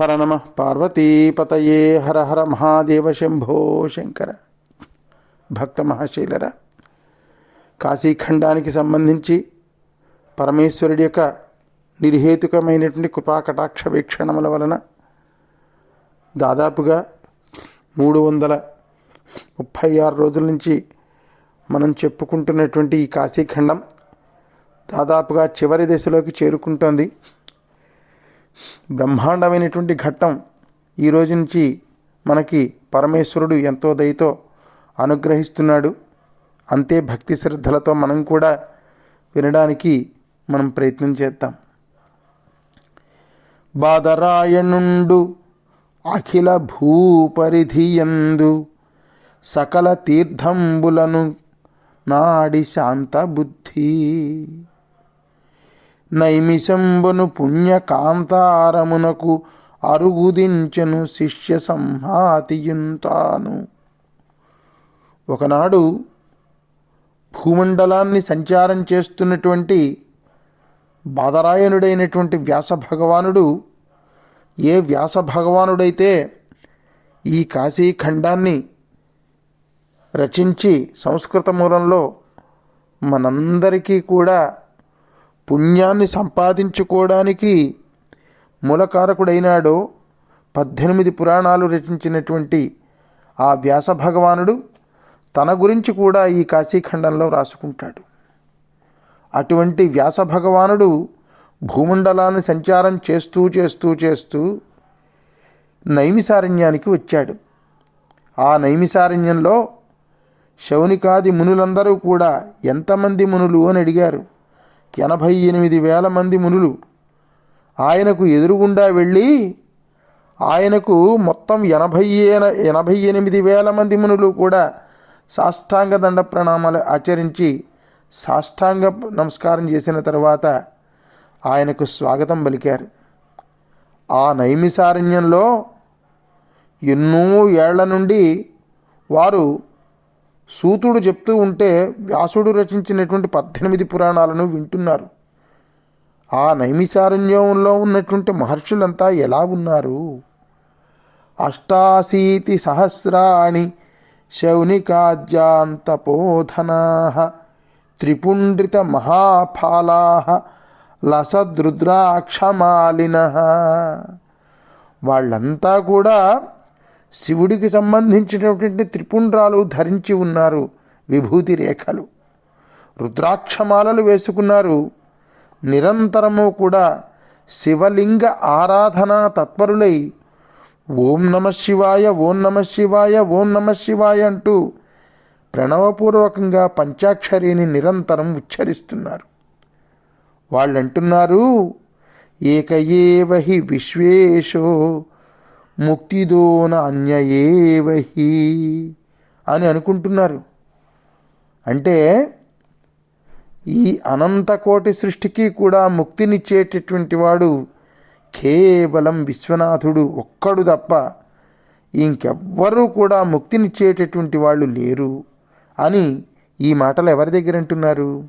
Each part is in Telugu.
హర నమ పార్వతీపతయే హర హర మహాదేవ శంభో శంకర. భక్త మహాశైలర కాశీఖండానికి సంబంధించి పరమేశ్వరుడి యొక్క నిర్హేతుకమైనటువంటి కృపాకటాక్ష వీక్షణముల వలన దాదాపుగా మూడు వందల ముప్పై ఆరు రోజుల నుంచి మనం చెప్పుకుంటున్నటువంటి ఈ కాశీఖండం దాదాపుగా చివరి దశలోకి చేరుకుంటోంది. బ్రహ్మాండమైనటువంటి ఘట్టం ఈ రోజు నుంచి మనకి పరమేశ్వరుడు ఎంతో దయతో అనుగ్రహిస్తున్నాడు. అంతే భక్తి శ్రద్ధలతో మనం కూడా వినడానికి మనం ప్రయత్నం చేద్దాం. బాదరాయణుండు అఖిల భూపరిధియందు సకల తీర్థంబులను నాడి శాంత బుద్ధి నైమిషంబును పుణ్యకాంతారమునకు అరుగుదించెను శిష్య సంహాతియుంతాను ఒకనాడు భూమండలాన్ని సంచారం చేస్తున్నటువంటి బాదరాయణుడైనటువంటి వ్యాస భగవానుడు ఏ వ్యాస భగవానుడైతే ఈ కాశీఖండాన్ని రచించి సంస్కృత మూలంలో మనందరికీ కూడా పుణ్యాన్ని సంపాదించుకోవడానికి మూలకారకుడైనాడో పద్దెనిమిది పురాణాలు రచించినటువంటి ఆ వ్యాస భగవానుడు తన గురించి కూడా ఈ కాశీఖండంలో రాసుకుంటాడు. అటువంటి వ్యాస భగవానుడు భూమండలాన్ని సంచారం చేస్తూ చేస్తూ చేస్తూ నైమిసారణ్యానికి వచ్చాడు. ఆ నైమిసారణ్యంలో శౌనికాది మునులందరూ కూడా ఎంతమంది మునులు? అని అడిగారు. ఎనభై ఎనిమిది వేల మంది మునులు. ఆయనకు ఎదురుగుండా వెళ్ళి ఆయనకు మొత్తం ఎనభై ఎనభై ఎనిమిది వేల మంది మునులు కూడా సాష్టాంగ దండ ప్రణామాలు ఆచరించి సాష్టాంగ నమస్కారం చేసిన తర్వాత ఆయనకు స్వాగతం పలికారు. ఆ నైమిసారణ్యంలో ఎన్నో ఏళ్ళ నుండి వారు సూతుడు చెప్తూ ఉంటే వ్యాసుడు రచించినటువంటి పద్దెనిమిది పురాణాలను వింటున్నారు. ఆ నైమిసారణ్యంలో ఉన్నటువంటి మహర్షులంతా ఎలా ఉన్నారు అష్టాశీతి సహస్రాణి శౌనికాజ్యాంతపోధనా త్రిపుండ్రిత మహాఫాలా లసదృద్రాక్షమాలిన వాళ్ళంతా కూడా శివుడికి సంబంధించినటువంటి త్రిపుండ్రాలు ధరించి ఉన్నారు విభూతి రేఖలు. రుద్రాక్షమాలలు వేసుకున్నారు. నిరంతరము కూడా శివలింగ ఆరాధనా తత్పరులై ఓం నమ శివాయ ఓం నమ శివాయ ఓం నమ శివాయ అంటూ ప్రణవపూర్వకంగా పంచాక్షరిని నిరంతరం ఉచ్చరిస్తున్నారు. వాళ్ళు అంటున్నారు ఏకయేవ హి విశ్వేశో ముక్తిదోన అన్యయేవహి అని అనుకుంటున్నారు. అంటే ఈ అనంతకోటి సృష్టికి కూడా ముక్తినిచ్చేటటువంటి వాడు కేవలం విశ్వనాథుడు ఒక్కడు తప్ప ఇంకెవ్వరూ కూడా ముక్తినిచ్చేటటువంటి వాళ్ళు లేరు అని ఈ మాటలు ఎవరి దగ్గర అంటున్నారు?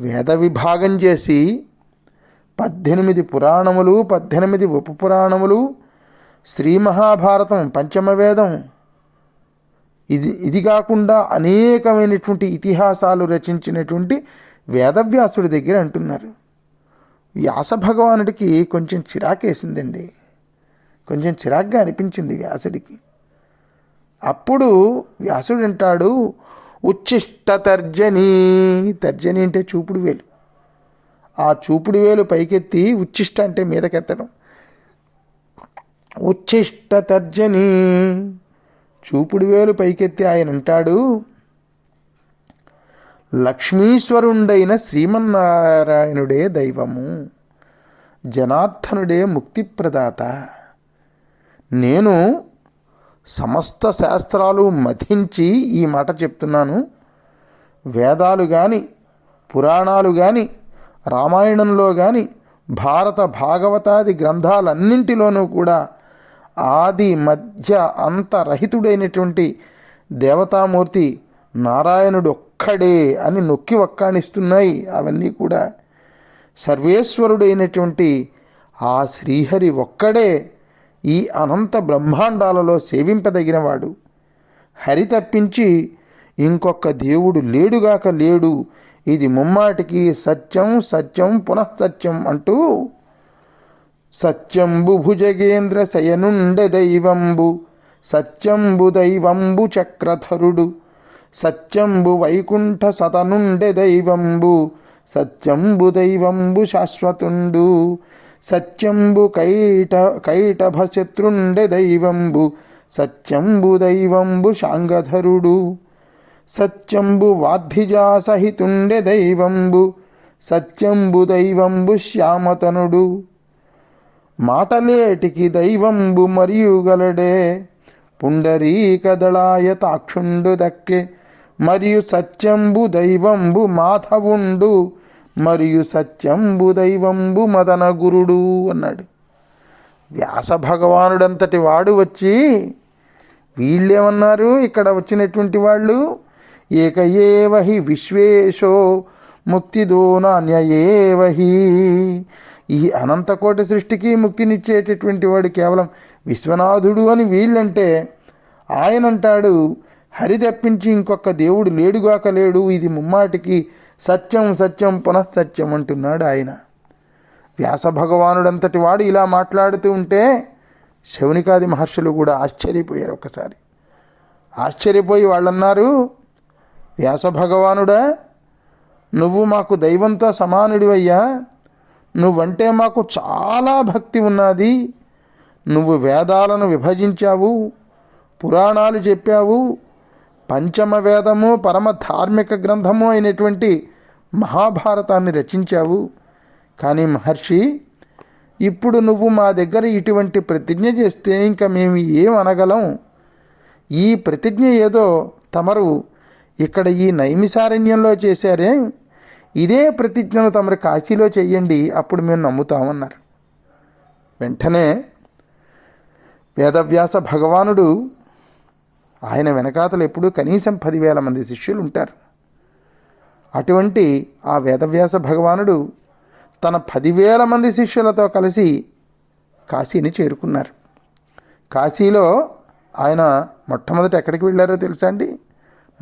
వేద విభాగం చేసి పద్దెనిమిది పురాణములు పద్దెనిమిది ఉపపురాణములు శ్రీ మహాభారతం పంచమ వేదం ఇది ఇది కాకుండా అనేకమైనటువంటి ఇతిహాసాలు రచించినటువంటి వేదవ్యాసుడి దగ్గర అంటున్నారు. వ్యాస భగవానుడికి కొంచెం చిరాకేసిందండి. కొంచెం చిరాగ్గా అనిపించింది వ్యాసుడికి. అప్పుడు వ్యాసుడు అంటాడు ఉచ్చిష్ట తర్జని. తర్జని అంటే చూపుడు వేలు. ఆ చూపుడు వేలు పైకెత్తి ఉచ్చిష్ట అంటే మీదకెత్తడం. ఉచ్ఛిష్ట తర్జని. చూపుడు వేలు పైకెత్తి ఆయన అంటాడు లక్ష్మీశ్వరుండైన శ్రీమన్నారాయణుడే దైవము జనార్దనుడే ముక్తిప్రదాత. నేను సమస్త శాస్త్రాలు మథించి ఈ మాట చెప్తున్నాను. వేదాలు కానీ పురాణాలు కానీ రామాయణంలో కానీ భారత భాగవతాది గ్రంథాలన్నింటిలోనూ కూడా ఆది మధ్య అంతరహితుడైనటువంటి దేవతామూర్తి నారాయణుడు ఒక్కడే అని నొక్కి ఒక్కాణిస్తున్నాయి అవన్నీ కూడా సర్వేశ్వరుడైనటువంటి ఆ శ్రీహరి ఒక్కడే ఈ అనంత బ్రహ్మాండాలలో సేవింపదగినవాడు. హరి తప్పించి ఇంకొక దేవుడు లేడుగాక లేడు. ఇది ముమ్మాటికి సత్యం సత్యం పునఃసత్యం అంటూ సత్యంబు భుజగేంద్ర శయనుండె దైవంబు సత్యంబు దైవంబు చక్రధరుడు సత్యంబు వైకుంఠ సతనుండె దైవంబు సత్యంబు దైవంబు శాశ్వతుండు సత్యంబు కైట కైటభ శత్రుండె దైవంబు సత్యంబు దైవంబు శాంగధరుడు సత్యంబు వాద్ధిజాసహితుండె దైవంబు సత్యంబు దైవంబు శ్యామతనుడు. మాటలేటికి దైవంబు మరియు గలడే పుండరీకదళాయ తాక్షుండు దక్కే. మరియు సత్యంబు దైవంబు మాధవుండు. మరియు సత్యంబు దైవంబు మదన గురుడు అన్నాడు. వ్యాస భగవానుడంతటి వాడు వచ్చి వీళ్ళేమన్నారు ఇక్కడ వచ్చినటువంటి వాళ్ళు? ఏక ఏవహి విశ్వేశో ముక్తిదో నాణ్యయేవహి ఈ అనంతకోటి సృష్టికి ముక్తినిచ్చేటటువంటి వాడు కేవలం విశ్వనాథుడు అని వీళ్ళంటే ఆయన అంటాడు హరి తప్పించి ఇంకొక దేవుడు లేడుగాక లేడు ఇది ముమ్మాటికి సత్యం సత్యం పునఃసత్యం అంటున్నాడు ఆయన. వ్యాస భగవానుడంతటి వాడు ఇలా మాట్లాడుతూ ఉంటే శౌనికాది మహర్షులు కూడా ఆశ్చర్యపోయారు ఒక్కసారి ఆశ్చర్యపోయి వాళ్ళన్నారు వ్యాస భగవానుడా నువ్వు మాకు దైవంతో సమానుడివయ్యా నువ్వంటే మాకు చాలా భక్తి ఉన్నది. నువ్వు వేదాలను విభజించావు పురాణాలు చెప్పావు. పంచమ వేదము పరమ ధార్మిక గ్రంథము అయినటువంటి మహాభారతాన్ని రచించావు. కానీ మహర్షి ఇప్పుడు నువ్వు మా దగ్గర ఇటువంటి ప్రతిజ్ఞ చేస్తే ఇంకా మేము ఏం అనగలం? ఈ ప్రతిజ్ఞ ఏదో తమరు ఇక్కడ ఈ నైమిసారణ్యంలో చేశారే? ఇదే ప్రతిజ్ఞను తమరు కాశీలో చేయండి అప్పుడు మేము నమ్ముతామన్నారు. వెంటనే వేదవ్యాస భగవానుడు ఆయన వెనకాతలు ఎప్పుడూ కనీసం పదివేల మంది శిష్యులు ఉంటారు అటువంటి ఆ వేదవ్యాస భగవానుడు తన పదివేల మంది శిష్యులతో కలిసి కాశీని చేరుకున్నారు. కాశీలో ఆయన మొట్టమొదట ఎక్కడికి వెళ్ళారో తెలుసా అండి?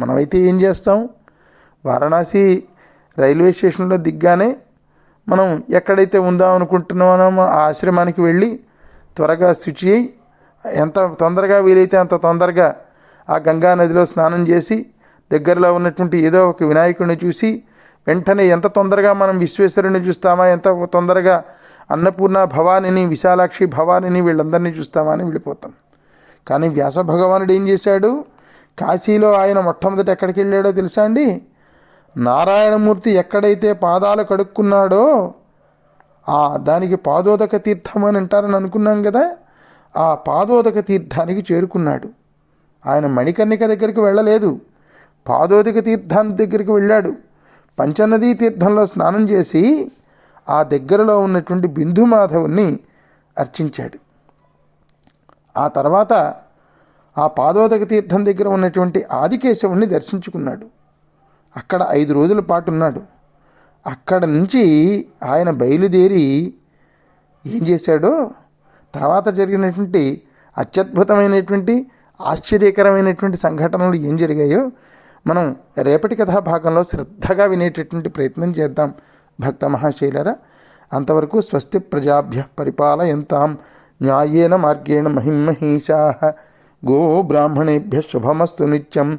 మనమైతే ఏం చేస్తాం? వారణాసి రైల్వే స్టేషన్లో దిగ్గానే మనం ఎక్కడైతే ఉందాం అనుకుంటున్నామో ఆ ఆశ్రమానికి వెళ్ళి త్వరగా శుచి అయి ఎంత తొందరగా వీలైతే అంత తొందరగా ఆ గంగా నదిలో స్నానం చేసి దగ్గరలో ఉన్నటువంటి ఏదో ఒక వినాయకుడిని చూసి వెంటనే ఎంత తొందరగా మనం విశ్వేశ్వరుని చూస్తామా ఎంత తొందరగా అన్నపూర్ణ భవానిని విశాలాక్షి భవానిని వీళ్ళందరినీ చూస్తామా అని వెళ్ళిపోతాం. కానీ వ్యాస భగవానుడు ఏం చేశాడు? కాశీలో ఆయన మొట్టమొదటి ఎక్కడికి వెళ్ళాడో తెలుసా అండి? నారాయణమూర్తి ఎక్కడైతే పాదాలు కడుక్కున్నాడో ఆ దానికి పాదోదక తీర్థం అని అంటారని అనుకున్నాం కదా ఆ పాదోదక తీర్థానికి చేరుకున్నాడు. ఆయన మణికర్ణిక దగ్గరికి వెళ్ళలేదు. పాదోదక తీర్థాన్ని దగ్గరికి వెళ్ళాడు. పంచనదీ తీర్థంలో స్నానం చేసి ఆ దగ్గరలో ఉన్నటువంటి బిందుమాధవుని అర్చించాడు. ఆ తర్వాత ఆ పాదోదక తీర్థం దగ్గర ఉన్నటువంటి ఆదికేశవుణ్ణి దర్శించుకున్నాడు. అక్కడ ఐదు రోజుల పాటు ఉన్నాడు. అక్కడ నుంచి ఆయన బయలుదేరి ఏం చేశాడో తర్వాత జరిగినటువంటి అత్యద్భుతమైనటువంటి ఆశ్చర్యకరమైనటువంటి సంఘటనలు ఏం జరిగాయో మనం రేపటి కథా భాగంలో శ్రద్ధగా వినేటటువంటి ప్రయత్నం చేద్దాం. భక్త మహాశైలరా అంతవరకు స్వస్తి ప్రజాభ్య పరిపాలయంతాం. న్యాయేన మార్గేణ మహిమహీషా గో బ్రాహ్మణేభ్య శుభమస్తు నిత్యం.